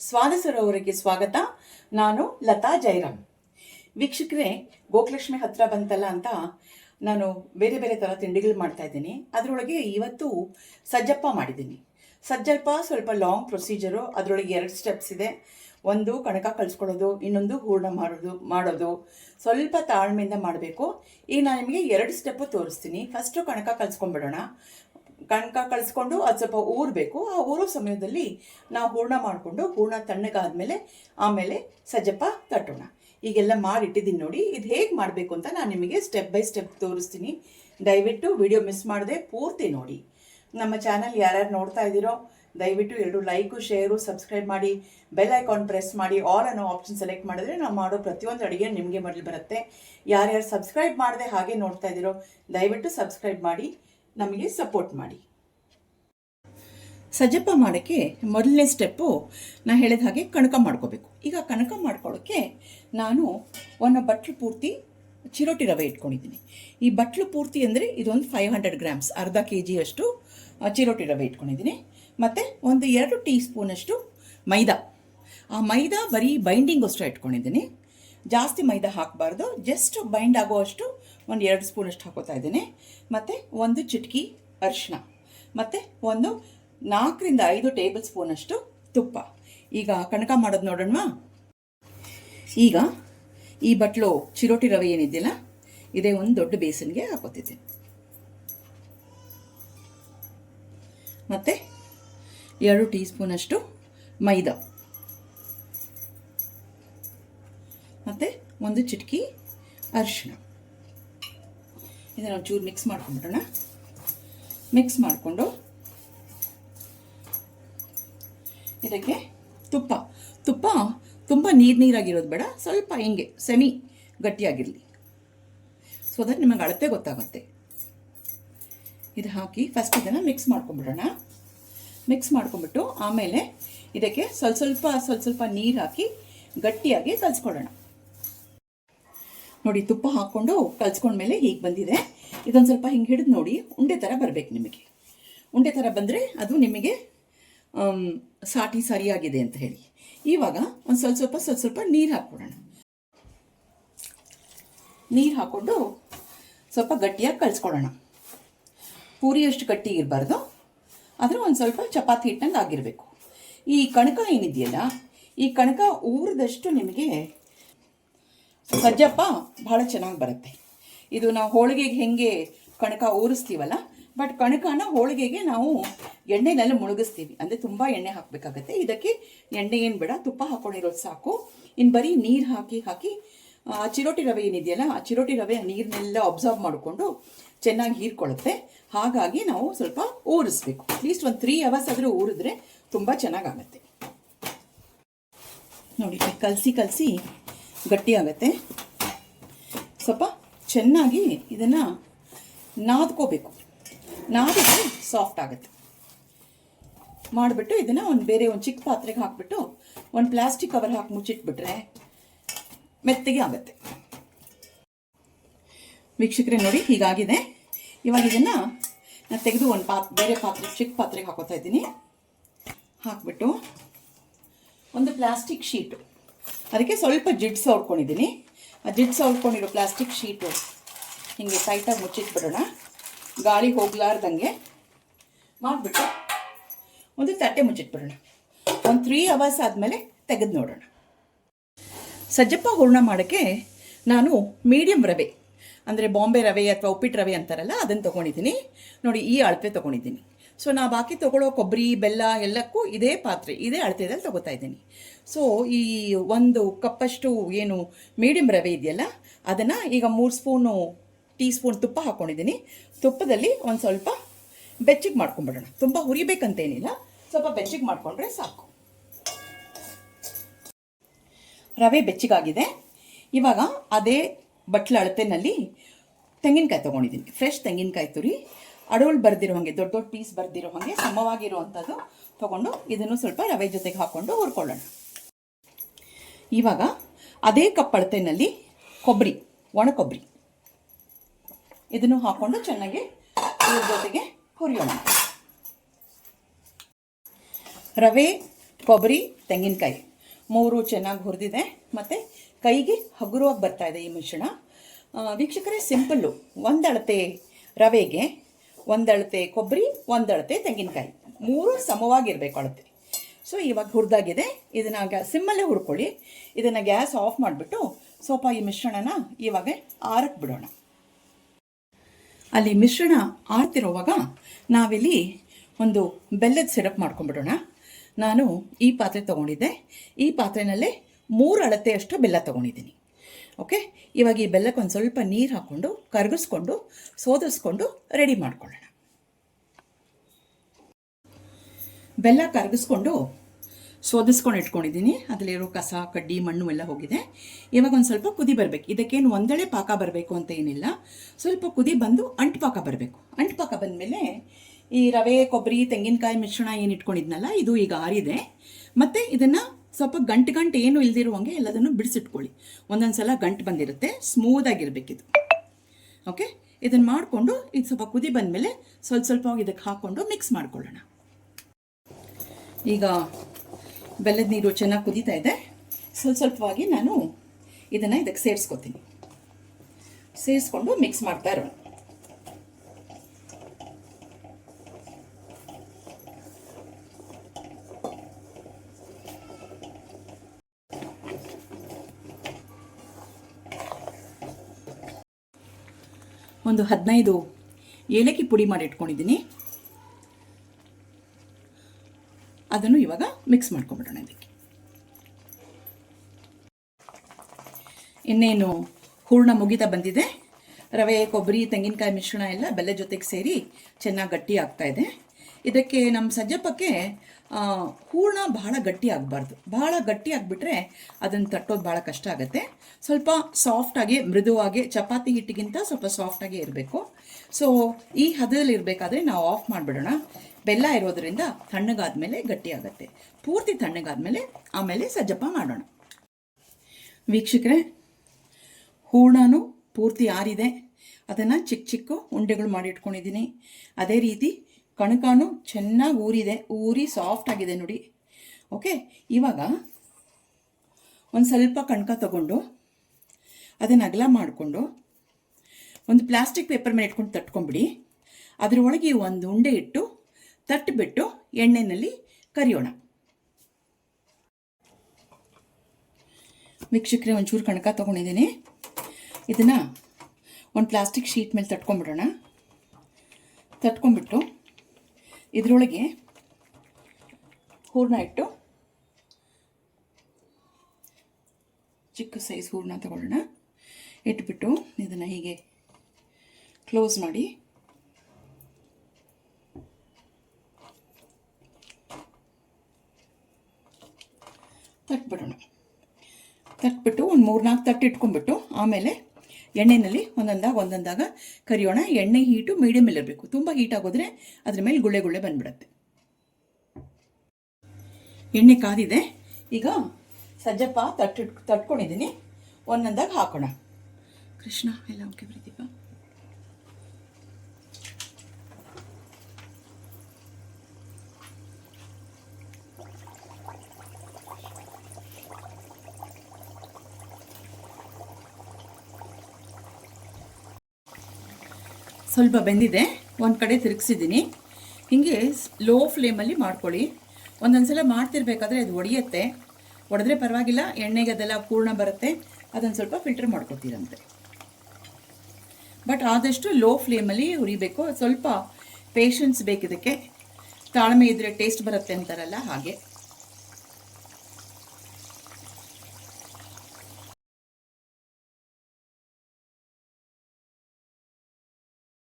ಸ್ವಾದಸರವರಿಗೆ ಸ್ವಾಗತ. ನಾನು ಲತಾ ಜೈರಾಮ್. ವೀಕ್ಷಕರೇ, ಗೋಕಲಕ್ಷ್ಮಿ ಹತ್ರ ಬಂತಲ್ಲ ಅಂತ ನಾನು ಬೇರೆ ಬೇರೆ ಥರ ತಿಂಡಿಗಳು ಮಾಡ್ತಾ ಇದ್ದೀನಿ. ಅದರೊಳಗೆ ಇವತ್ತು ಸಜ್ಜಪ್ಪ ಮಾಡಿದ್ದೀನಿ. ಸಜ್ಜಪ್ಪ ಸ್ವಲ್ಪ ಲಾಂಗ್ ಪ್ರೊಸೀಜರು ಅದರೊಳಗೆ ಎರಡು ಸ್ಟೆಪ್ಸ್ ಇದೆ. ಒಂದು ಕಣಕ ಕಳಿಸ್ಕೊಳ್ಳೋದು, ಇನ್ನೊಂದು ಹೂರ್ಣ ಮಾಡೋದು ಮಾಡೋದು. ಸ್ವಲ್ಪ ತಾಳ್ಮೆಯಿಂದ ಮಾಡಬೇಕು. ಈಗ ನಾನು ನಿಮಗೆ ಎರಡು ಸ್ಟೆಪ್ಪು ತೋರಿಸ್ತೀನಿ. ಫಸ್ಟು ಕಣಕ ಕಲಿಸ್ಕೊಂಡ್ಬಿಡೋಣ ಕಣಕ ಕಳಿಸ್ಕೊಂಡು ಅದು ಸ್ವಲ್ಪ ಊರಬೇಕು. ಆ ಊರೋ ಸಮಯದಲ್ಲಿ ನಾವು ಹೂರ್ಣ ಮಾಡಿಕೊಂಡು ಹೂರ್ಣ ತಣ್ಣಗಾದ್ಮೇಲೆ ಆಮೇಲೆ ಸಜ್ಜಪ್ಪ ತಟ್ಟೋಣ. ಈಗೆಲ್ಲ ಮಾಡಿಟ್ಟಿದ್ದೀನಿ ನೋಡಿ, ಇದು ಹೇಗೆ ಮಾಡಬೇಕು ಅಂತ ನಾನು ನಿಮಗೆ ಸ್ಟೆಪ್ ಬೈ ಸ್ಟೆಪ್ ತೋರಿಸ್ತೀನಿ. ದಯವಿಟ್ಟು ವಿಡಿಯೋ ಮಿಸ್ ಮಾಡದೆ ಪೂರ್ತಿ ನೋಡಿ. ನಮ್ಮ ಚಾನಲ್ ಯಾರ್ಯಾರು ನೋಡ್ತಾ ಇದ್ದೀರೋ, ದಯವಿಟ್ಟು ಎರಡು ಲೈಕು ಶೇರು ಸಬ್ಸ್ಕ್ರೈಬ್ ಮಾಡಿ. ಬೆಲ್ ಐಕಾನ್ ಪ್ರೆಸ್ ಮಾಡಿ. ಆಲ್ ಅನ್ನೋ ಆಪ್ಷನ್ ಸೆಲೆಕ್ಟ್ ಮಾಡಿದ್ರೆ ನಾವು ಮಾಡೋ ಪ್ರತಿಯೊಂದು ಅಡುಗೆ ನಿಮಗೆ ಮೊದಲು ಬರುತ್ತೆ. ಯಾರ್ಯಾರು ಸಬ್ಸ್ಕ್ರೈಬ್ ಮಾಡದೆ ಹಾಗೆ ನೋಡ್ತಾ ಇದ್ದೀರೋ, ದಯವಿಟ್ಟು ಸಬ್ಸ್ಕ್ರೈಬ್ ಮಾಡಿ. ನಮಗೆ ಸಪೋರ್ಟ್ ಮಾಡಿ. ಸಜ್ಜಪ್ಪ ಮಾಡೋಕ್ಕೆ ಮೊದಲನೇ ಸ್ಟೆಪ್ಪು ನಾನು ಹೇಳಿದ ಹಾಗೆ ಕಣಕ ಮಾಡ್ಕೋಬೇಕು. ಈಗ ಕಣಕ ಮಾಡ್ಕೊಳ್ಳೋಕ್ಕೆ ನಾನು ಒಂದು ಬಟ್ಲು ಪೂರ್ತಿ ಚಿರೋಟಿ ರವೆ ಇಟ್ಕೊಂಡಿದ್ದೀನಿ. ಈ ಬಟ್ಲು ಪೂರ್ತಿ ಅಂದರೆ ಇದೊಂದು ಫೈವ್ ಹಂಡ್ರೆಡ್ ಗ್ರಾಮ್ಸ್ ಅರ್ಧ ಕೆ ಜಿಯಷ್ಟು ಚಿರೋಟಿ ರವೆ ಇಟ್ಕೊಂಡಿದ್ದೀನಿ. ಮತ್ತು ಒಂದು ಎರಡು ಟೀ ಸ್ಪೂನಷ್ಟು ಮೈದಾ. ಆ ಮೈದಾ ಬರೀ ಬೈಂಡಿಂಗೋಸ್ಕರ ಇಟ್ಕೊಂಡಿದ್ದೀನಿ. ಜಾಸ್ತಿ ಮೈದಾ ಹಾಕಬಾರ್ದು. ಜಸ್ಟ್ ಬೈಂಡ್ ಆಗೋವಷ್ಟು ಒಂದು ಎರಡು ಸ್ಪೂನಷ್ಟು ಹಾಕೋತಾ ಇದ್ದೀನಿ. ಮತ್ತು ಒಂದು ಚಿಟಕಿ ಅರಿಶಿನ ಮತ್ತು ಒಂದು ನಾಲ್ಕರಿಂದ ಐದು ಟೇಬಲ್ ಸ್ಪೂನಷ್ಟು ತುಪ್ಪ. ಈಗ ಕಣಕ ಮಾಡೋದು ನೋಡೋಣ ಈಗ ಈ ಬಟ್ಲು ಚಿರೋಟಿ ರವೆ ಏನಿದೆಯಲ್ಲ ಇದೇ ಒಂದು ದೊಡ್ಡ ಬೇಸನ್ಗೆ ಹಾಕೋತಿದ್ದೀನಿ ಮತ್ತು ಎರಡು ಟೀ ಸ್ಪೂನಷ್ಟು ಮೈದಾ. ಒಂದು ಚಿಟಕಿ ಅರಿಶಿಣ. ಇದನ್ನು ಚೂರು ಮಿಕ್ಸ್ ಮಾಡ್ಕೊಂಡ್ಬಿಡೋಣ. ಮಿಕ್ಸ್ ಮಾಡಿಕೊಂಡು ಇದಕ್ಕೆ ತುಪ್ಪ. ತುಪ್ಪ ತುಂಬ ನೀರು ನೀರಾಗಿರೋದು ಬೇಡ, ಸ್ವಲ್ಪ ಹಿಂಗೆ ಸೆಮಿ ಗಟ್ಟಿಯಾಗಿರಲಿ. ಸೊ ದಟ್ ನಿಮಗೆ ಅಳತೆ ಗೊತ್ತಾಗುತ್ತೆ. ಇದು ಹಾಕಿ ಫಸ್ಟ್ ಇದನ್ನು ಮಿಕ್ಸ್ ಮಾಡ್ಕೊಂಬಿಡೋಣ ಮಿಕ್ಸ್ ಮಾಡ್ಕೊಂಬಿಟ್ಟು ಆಮೇಲೆ ಇದಕ್ಕೆ ಸ್ವಲ್ಪ ಸ್ವಲ್ಪ ಸ್ವಲ್ಪ ಸ್ವಲ್ಪ ನೀರು ಹಾಕಿ ಗಟ್ಟಿಯಾಗಿ ಕಲಿಸ್ಕೊಳ್ಳೋಣ ನೋಡಿ, ತುಪ್ಪ ಹಾಕ್ಕೊಂಡು ಕಲ್ಸ್ಕೊಂಡ್ಮೇಲೆ ಹೀಗೆ ಬಂದಿದೆ. ಇದೊಂದು ಸ್ವಲ್ಪ ಹಿಂಗೆ ಹಿಡಿದು ನೋಡಿ, ಉಂಡೆ ಥರ ಬರಬೇಕು ನಿಮಗೆ. ಉಂಡೆ ಥರ ಬಂದರೆ ಅದು ನಿಮಗೆ ಸಾಟಿ ಸರಿಯಾಗಿದೆ ಅಂತ ಹೇಳಿ. ಇವಾಗ ಒಂದು ಸ್ವಲ್ಪ ಸ್ವಲ್ಪ ಸ್ವಲ್ಪ ಸ್ವಲ್ಪ ನೀರು ಹಾಕ್ಕೊಡೋಣ ನೀರು ಹಾಕ್ಕೊಂಡು ಸ್ವಲ್ಪ ಗಟ್ಟಿಯಾಗಿ ಕಲಿಸ್ಕೊಳ್ಳೋಣ. ಪೂರಿಯಷ್ಟು ಗಟ್ಟಿ ಇರಬಾರ್ದು. ಆದರೆ ಒಂದು ಸ್ವಲ್ಪ ಚಪಾತಿ ಹಿಟ್ಟಂಗೆ ಆಗಿರಬೇಕು. ಈ ಕಣಕ ಏನಿದೆಯಲ್ಲ, ಈ ಕಣಕ ಊರಿದಷ್ಟು ನಿಮಗೆ ಸಜ್ಜಪ್ಪ ಭಾಳ ಚೆನ್ನಾಗಿ ಬರುತ್ತೆ. ಇದು ನಾವು ಹೋಳಿಗೆಗೆ ಹೆಂಗೆ ಕಣಕ ಊರಿಸ್ತೀವಲ್ಲ ಬಟ್ ಕಣಕನ ಹೋಳಿಗೆಗೆ ನಾವು ಎಣ್ಣೆನಲ್ಲಿ ಮುಳುಗಿಸ್ತೀವಿ. ಅಂದರೆ ತುಂಬ ಎಣ್ಣೆ ಹಾಕಬೇಕಾಗತ್ತೆ. ಇದಕ್ಕೆ ಎಣ್ಣೆ ಏನು ಬೇಡ, ತುಪ್ಪ ಹಾಕ್ಕೊಂಡಿರೋದು ಸಾಕು. ಇನ್ನು ಬರೀ ನೀರು ಹಾಕಿ ಹಾಕಿ, ಆ, ಚಿರೋಟಿ ರವೆ ಏನಿದೆಯಲ್ಲ, ಆ ಚಿರೋಟಿ ರವೆ ನೀರನ್ನೆಲ್ಲ ಅಬ್ಸರ್ವ್ ಮಾಡಿಕೊಂಡು ಚೆನ್ನಾಗಿ ಹೀರ್ಕೊಳ್ಳುತ್ತೆ. ಹಾಗಾಗಿ ನಾವು ಸ್ವಲ್ಪ ಊರಿಸ್ಬೇಕು. ಅಟ್ಲೀಸ್ಟ್ ಒಂದು ತ್ರೀ ಅವರ್ಸ್ ಆದರೂ ಊರಿದ್ರೆ ತುಂಬ ಚೆನ್ನಾಗಾಗತ್ತೆ ನೋಡಿ, ಕಲಸಿ ಕಲಸಿ. ಗಟ್ಟಿ ಆಗುತ್ತೆ ಸ್ವಲ್ಪ ಚೆನ್ನಾಗಿ ಇದನ್ನು ನಾದ್ಕೋಬೇಕು. ನಾದಿದ್ರೆ ಸಾಫ್ಟ್ ಆಗುತ್ತೆ. ಮಾಡಿಬಿಟ್ಟು ಇದನ್ನು ಒಂದು ಬೇರೆ ಒಂದು ಚಿಕ್ಕ ಪಾತ್ರೆಗೆ ಹಾಕಿಬಿಟ್ಟು ಒಂದು ಪ್ಲಾಸ್ಟಿಕ್ ಕವರ್ ಹಾಕಿ ಮುಚ್ಚಿಟ್ಬಿಟ್ರೆ ಮೆತ್ತಗೆ ಆಗುತ್ತೆ. ವೀಕ್ಷಕರೇ ನೋಡಿ, ಹೀಗಾಗಿದೆ. ಇವಾಗ ಇದನ್ನು ನಾನು ತೆಗೆದು ಒಂದು ಪಾತ್, ಬೇರೆ ಪಾತ್ರೆ, ಚಿಕ್ಕ ಪಾತ್ರೆಗೆ ಹಾಕೋತಾ ಇದ್ದೀನಿ. ಹಾಕ್ಬಿಟ್ಟು ಒಂದು ಪ್ಲಾಸ್ಟಿಕ್ ಶೀಟು ಅದಕ್ಕೆ ಸ್ವಲ್ಪ ಜಿಡ್ಸ್ ಹೊಡ್ಕೊಂಡಿದ್ದೀನಿ ಆ ಜಿಡ್ಸ್ ಹೊಡ್ಕೊಂಡಿರೋ ಪ್ಲಾಸ್ಟಿಕ್ ಶೀಟು ಹಿಂಗೆ ಟೈಟಾಗಿ ಮುಚ್ಚಿಟ್ಬಿಡೋಣ. ಗಾಳಿ ಹೋಗ್ಲಾರ್ದಂಗೆ ಮಾಡಿಬಿಟ್ಟು ಒಂದು ತಟ್ಟೆ ಮುಚ್ಚಿಟ್ಬಿಡೋಣ. ಒಂದು ತ್ರೀ ಅವರ್ಸ್ ಆದಮೇಲೆ ತೆಗೆದು ನೋಡೋಣ. ಸಜ್ಜಪ್ಪ ಹೂರ್ಣ ಮಾಡೋಕ್ಕೆ ನಾನು ಮೀಡಿಯಂ ರವೆ, ಅಂದರೆ ಬಾಂಬೆ ರವೆ ಅಥವಾ ಉಪ್ಪಿಟ್ಟು ರವೆ ಅಂತಾರಲ್ಲ, ಅದನ್ನು ತೊಗೊಂಡಿದ್ದೀನಿ. ನೋಡಿ, ಈ ಅಳತೆ ತೊಗೊಂಡಿದ್ದೀನಿ. ಸೊ ನಾ ಬಾಕಿ ತೊಗೊಳ್ಳೋ ಕೊಬ್ಬರಿ, ಬೆಲ್ಲ ಎಲ್ಲಕ್ಕೂ ಇದೇ ಪಾತ್ರೆ, ಇದೇ ಅಳತೆದಲ್ಲಿ ತಗೋತಾ ಇದ್ದೀನಿ. ಸೊ ಈ ಒಂದು ಕಪ್ಪಷ್ಟು ಏನು ಮೀಡಿಯಂ ರವೆ ಇದೆಯಲ್ಲ, ಅದನ್ನು ಈಗ ಮೂರು ಸ್ಪೂನು ಟೀ ಸ್ಪೂನ್ ತುಪ್ಪ ಹಾಕ್ಕೊಂಡಿದ್ದೀನಿ ತುಪ್ಪದಲ್ಲಿ ಒಂದು ಸ್ವಲ್ಪ ಬೆಚ್ಚಗೆ ಮಾಡ್ಕೊಂಬಿಡೋಣ. ತುಂಬ ಹುರಿಬೇಕಂತೇನಿಲ್ಲ, ಸ್ವಲ್ಪ ಬೆಚ್ಚಗೆ ಮಾಡಿಕೊಂಡ್ರೆ ಸಾಕು. ರವೆ ಬೆಚ್ಚಗಾಗಿದೆ. ಇವಾಗ ಅದೇ ಬಟ್ಲ ಅಳತೆನಲ್ಲಿ ತೆಂಗಿನಕಾಯಿ ತೊಗೊಂಡಿದ್ದೀನಿ. ಫ್ರೆಶ್ ತೆಂಗಿನಕಾಯಿ ತುರಿ. ಅಡವಳು ಬರ್ದಿರೋ ಹಾಗೆ ದೊಡ್ಡ ದೊಡ್ಡ ಪೀಸ್ ಬರ್ದಿರೋ ಹಾಗೆ ಸಮವಾಗಿರುವಂಥದ್ದು ತೊಗೊಂಡು ಇದನ್ನು ಸ್ವಲ್ಪ ರವೆ ಜೊತೆಗೆ ಹಾಕ್ಕೊಂಡು ಹುರ್ಕೊಳ್ಳೋಣ. ಇವಾಗ ಅದೇ ಕಪ್ಪಳತೆನಲ್ಲಿ ಕೊಬ್ಬರಿ ಒಣ ಕೊಬ್ಬರಿ ಇದನ್ನು ಹಾಕ್ಕೊಂಡು ಚೆನ್ನಾಗಿ ಇದ್ರ ಜೊತೆಗೆ ಹುರಿಯೋಣ. ರವೆ ಕೊಬ್ಬರಿ ತೆಂಗಿನಕಾಯಿ ಮೂರು ಚೆನ್ನಾಗಿ ಹುರಿದಿದೆ ಮತ್ತು ಕೈಗೆ ಹಗುರವಾಗಿ ಬರ್ತಾ ಇದೆ ಈ ಮಿಶ್ರಣ. ವೀಕ್ಷಕರೇ, ಸಿಂಪಲ್ಲು ಒಂದಳತೆ ರವೆಗೆ ಒಂದಳತೆ ಕೊಬ್ಬರಿ, ಒಂದಳತೆ ತೆಂಗಿನಕಾಯಿ. ಮೂರು ಸಮವಾಗಿರಬೇಕು ಅಳತೆ. ಸೊ ಇವಾಗ ಹುರಿದಾಗಿದೆ. ಇದನ್ನು ಗ್ಯಾ ಸಿಮ್ಮಲ್ಲೇ ಹುರ್ಕೊಳ್ಳಿ. ಇದನ್ನು ಗ್ಯಾಸ್ ಆಫ್ ಮಾಡಿಬಿಟ್ಟು ಸ್ವಲ್ಪ ಈ ಮಿಶ್ರಣನ ಇವಾಗ ಆರಕ್ಕೆ ಬಿಡೋಣ. ಅಲ್ಲಿ ಮಿಶ್ರಣ ಆರ್ತಿರುವಾಗ ನಾವಿಲ್ಲಿ ಒಂದು ಬೆಲ್ಲದ ಸಿರಪ್ ಮಾಡ್ಕೊಂಡ್ಬಿಡೋಣ ನಾನು ಈ ಪಾತ್ರೆ ತೊಗೊಂಡಿದ್ದೆ. ಈ ಪಾತ್ರೆನಲ್ಲೇ ಮೂರು ಅಳತೆಯಷ್ಟು ಬೆಲ್ಲ ತೊಗೊಂಡಿದ್ದೀನಿ. ಓಕೆ? ಇವಾಗ ಈ ಬೆಲ್ಲಕ್ಕೆ ಒಂದು ಸ್ವಲ್ಪ ನೀರು ಹಾಕ್ಕೊಂಡು ಕರಗಿಸ್ಕೊಂಡು, ಸೋದಿಸ್ಕೊಂಡು ರೆಡಿ ಮಾಡ್ಕೊಳ್ಳೋಣ. ಬೆಲ್ಲ ಕರಗಿಸ್ಕೊಂಡು ಸೋದಿಸ್ಕೊಂಡು ಇಟ್ಕೊಂಡಿದ್ದೀನಿ. ಅದರಲ್ಲಿರೋ ಕಸ, ಕಡ್ಡಿ, ಮಣ್ಣು ಎಲ್ಲ ಹೋಗಿದೆ. ಇವಾಗ ಒಂದು ಸ್ವಲ್ಪ ಕುದಿ ಬರಬೇಕು. ಇದಕ್ಕೇನು ಒಂದಳೆ ಪಾಕ ಬರಬೇಕು ಅಂತ ಏನಿಲ್ಲ. ಸ್ವಲ್ಪ ಕುದಿ ಬಂದು ಅಂಟು ಪಾಕ ಬರಬೇಕು. ಅಂಟು ಪಾಕ ಬಂದಮೇಲೆ ಈ ರವೆ, ಕೊಬ್ಬರಿ, ತೆಂಗಿನಕಾಯಿ ಮಿಶ್ರಣ ಏನು ಇಟ್ಕೊಂಡಿದ್ನಲ್ಲ, ಇದು ಈಗ ಆರಿದೆ. ಮತ್ತು ಇದನ್ನು ಸ್ವಲ್ಪ ಗಂಟು ಗಂಟು ಏನು ಇಲ್ದಿರುವಂಗೆ ಎಲ್ಲದನ್ನು ಬಿಡಿಸಿಟ್ಕೊಳ್ಳಿ. ಒಂದೊಂದು ಸಲ ಗಂಟು ಬಂದಿರುತ್ತೆ ಸ್ಮೂದಾಗಿರಬೇಕಿದು ಓಕೆ ಇದನ್ನು ಮಾಡಿಕೊಂಡು ಇದು ಸ್ವಲ್ಪ ಕುದಿ ಬಂದಮೇಲೆ ಸ್ವಲ್ಪ ಸ್ವಲ್ಪ ಇದಕ್ಕೆ ಹಾಕ್ಕೊಂಡು ಮಿಕ್ಸ್ ಮಾಡ್ಕೊಳ್ಳೋಣ. ಈಗ ಬೆಲ್ಲದ ನೀರು ಚೆನ್ನಾಗಿ ಕುದೀತಾ ಇದೆ. ಸ್ವಲ್ಪ ಸ್ವಲ್ಪವಾಗಿ ನಾನು ಇದನ್ನು ಇದಕ್ಕೆ ಸೇರಿಸ್ಕೊತೀನಿ. ಸೇರಿಸ್ಕೊಂಡು ಮಿಕ್ಸ್ ಮಾಡ್ತಾ ಇರೋಣ. ಒಂದು ಹದಿನೈದು ಏಲಕ್ಕಿ ಪುಡಿ ಮಾಡಿ ಇಟ್ಕೊಂಡಿದ್ದೀನಿ. ಅದನ್ನು ಇವಾಗ ಮಿಕ್ಸ್ ಮಾಡ್ಕೊಂಬಿಡೋಣ ಇದಕ್ಕೆ. ಇನ್ನೇನು ಹೂರ್ಣ ಮುಗಿತಾ ಬಂದಿದೆ. ರವೆ, ಕೊಬ್ಬರಿ, ತೆಂಗಿನಕಾಯಿ, ಮಿಶ್ರಣ ಎಲ್ಲ ಬೆಲ್ಲ ಜೊತೆಗೆ ಸೇರಿ ಚೆನ್ನಾಗಿ ಗಟ್ಟಿ ಆಗ್ತಾ ಇದೆ. ಇದಕ್ಕೆ ನಮ್ಮ ಸಜ್ಜಪ್ಪಕ್ಕೆ ಹೂರ್ಣ ಬಹಳ ಗಟ್ಟಿ ಆಗಬಾರ್ದು. ಬಹಳ ಗಟ್ಟಿ ಆಗಿಬಿಟ್ರೆ ಅದನ್ನು ತಟ್ಟೋದು ಭಾಳ ಕಷ್ಟ ಆಗುತ್ತೆ. ಸ್ವಲ್ಪ ಸಾಫ್ಟಾಗಿ ಮೃದುವಾಗಿ, ಚಪಾತಿ ಹಿಟ್ಟಿಗಿಂತ ಸ್ವಲ್ಪ ಸಾಫ್ಟಾಗಿ ಇರಬೇಕು. ಸೊ ಈ ಹದದಲ್ಲಿ ಇರಬೇಕಾದ್ರೆ ನಾವು ಆಫ್ ಮಾಡಿಬಿಡೋಣ. ಬೆಲ್ಲ ಇರೋದ್ರಿಂದ ತಣ್ಣಗಾದ್ಮೇಲೆ ಗಟ್ಟಿ ಆಗುತ್ತೆ. ಪೂರ್ತಿ ತಣ್ಣಗಾದ್ಮೇಲೆ ಆಮೇಲೆ ಸಜ್ಜಪ್ಪ ಮಾಡೋಣ. ವೀಕ್ಷಕರೇ, ಹೂರ್ಣನೂ ಪೂರ್ತಿ ಆರಿದೆ. ಅದನ್ನು ಚಿಕ್ಕ ಚಿಕ್ಕ ಉಂಡೆಗಳು ಮಾಡಿ ಇಟ್ಕೊಂಡಿದ್ದೀನಿ. ಅದೇ ರೀತಿ ಕಣಕಾನು ಚೆನ್ನಾಗಿ ಊರಿದೆ, ಊರಿ ಸಾಫ್ಟ್ ಆಗಿದೆ ನೋಡಿ. ಓಕೆ ಇವಾಗ ಒಂದು ಸ್ವಲ್ಪ ಕಣಕ ತಗೊಂಡು ಅದನ್ನು ಅಗಲ ಮಾಡಿಕೊಂಡು ಒಂದು ಪ್ಲಾಸ್ಟಿಕ್ ಪೇಪರ್ ಮೇಲೆ ಇಟ್ಕೊಂಡು ತಟ್ಕೊಂಬಿಡಿ. ಅದರೊಳಗೆ ಒಂದು ಉಂಡೆ ಇಟ್ಟು ತಟ್ಟಿಬಿಟ್ಟು ಎಣ್ಣೆಯಲ್ಲಿ ಕರಿಯೋಣ. ವೀಕ್ಷಕರೆ, ಒಂಚೂರು ಕಣಕ ತೊಗೊಂಡಿದ್ದೀನಿ. ಇದನ್ನು ಒಂದು ಪ್ಲಾಸ್ಟಿಕ್ ಶೀಟ್ ಮೇಲೆ ತಟ್ಕೊಂಡ್ಬಿಡೋಣ. ತಟ್ಕೊಂಬಿಟ್ಟು ಇದರೊಳಗೆ ಹೂರ್ಣ ಇಟ್ಟು ಚಿಕ್ಕ ಸೈಜ್ ಹೂರ್ಣ ತಗೊಳ್ಳೋಣ. ಇಟ್ಬಿಟ್ಟು ಇದನ್ನು ಹೀಗೆ ಕ್ಲೋಸ್ ಮಾಡಿ ತಟ್ಬಿಡೋಣ. ತಟ್ಬಿಟ್ಟು ಒಂದು ಮೂರ್ನಾಲ್ಕು ತಟ್ಟು ಇಟ್ಕೊಂಡ್ಬಿಟ್ಟು ಆಮೇಲೆ ಎಣ್ಣೆಯಲ್ಲಿ ಒಂದೊಂದಾಗ ಒಂದೊಂದಾಗ ಕರಿಯೋಣ. ಎಣ್ಣೆ ಹೀಟು ಮೀಡಿಯಮ್ ಇರಬೇಕು. ತುಂಬ ಹೀಟ್ ಆಗೋದ್ರೆ ಅದ್ರ ಮೇಲೆ ಗುಳ್ಳೆ ಗುಳ್ಳೆ ಬಂದ್ಬಿಡುತ್ತೆ. ಎಣ್ಣೆ ಕಾದಿದೆ. ಈಗ ಸಜ್ಜಪ್ಪ ತಟ್ಟು ತಟ್ಕೊಂಡಿದ್ದೀನಿ. ಒಂದೊಂದಾಗ ಹಾಕೋಣ. ಕೃಷ್ಣ, ಎಲ್ಲ ಓಕೆ ಪ್ರದೀಪ ಸ್ವಲ್ಪ ಬೆಂದಿದೆ, ಒಂದು ಕಡೆ ತಿರುಗಿಸಿದ್ದೀನಿ. ಹೀಗೆ ಲೋ ಫ್ಲೇಮಲ್ಲಿ ಮಾಡ್ಕೊಳ್ಳಿ. ಒಂದೊಂದು ಸಲ ಮಾಡ್ತಿರ್ಬೇಕಾದ್ರೆ ಅದು ಒಡೆಯುತ್ತೆ. ಒಡೆದ್ರೆ ಪರವಾಗಿಲ್ಲ, ಎಣ್ಣೆಗೆ ಅದೆಲ್ಲ ಪೂರ್ಣ ಬರುತ್ತೆ. ಅದನ್ನು ಸ್ವಲ್ಪ ಫಿಲ್ಟರ್ ಮಾಡ್ಕೊತೀರಂತೆ. ಬಟ್ ಆದಷ್ಟು ಲೋ ಫ್ಲೇಮಲ್ಲಿ ಹುರಿಬೇಕು. ಸ್ವಲ್ಪ ಪೇಷನ್ಸ್ ಬೇಕಿದಕ್ಕೆ. ತಾಳ್ಮೆ ಇದ್ದರೆ ಟೇಸ್ಟ್ ಬರುತ್ತೆ ಅಂತಾರಲ್ಲ ಹಾಗೆ.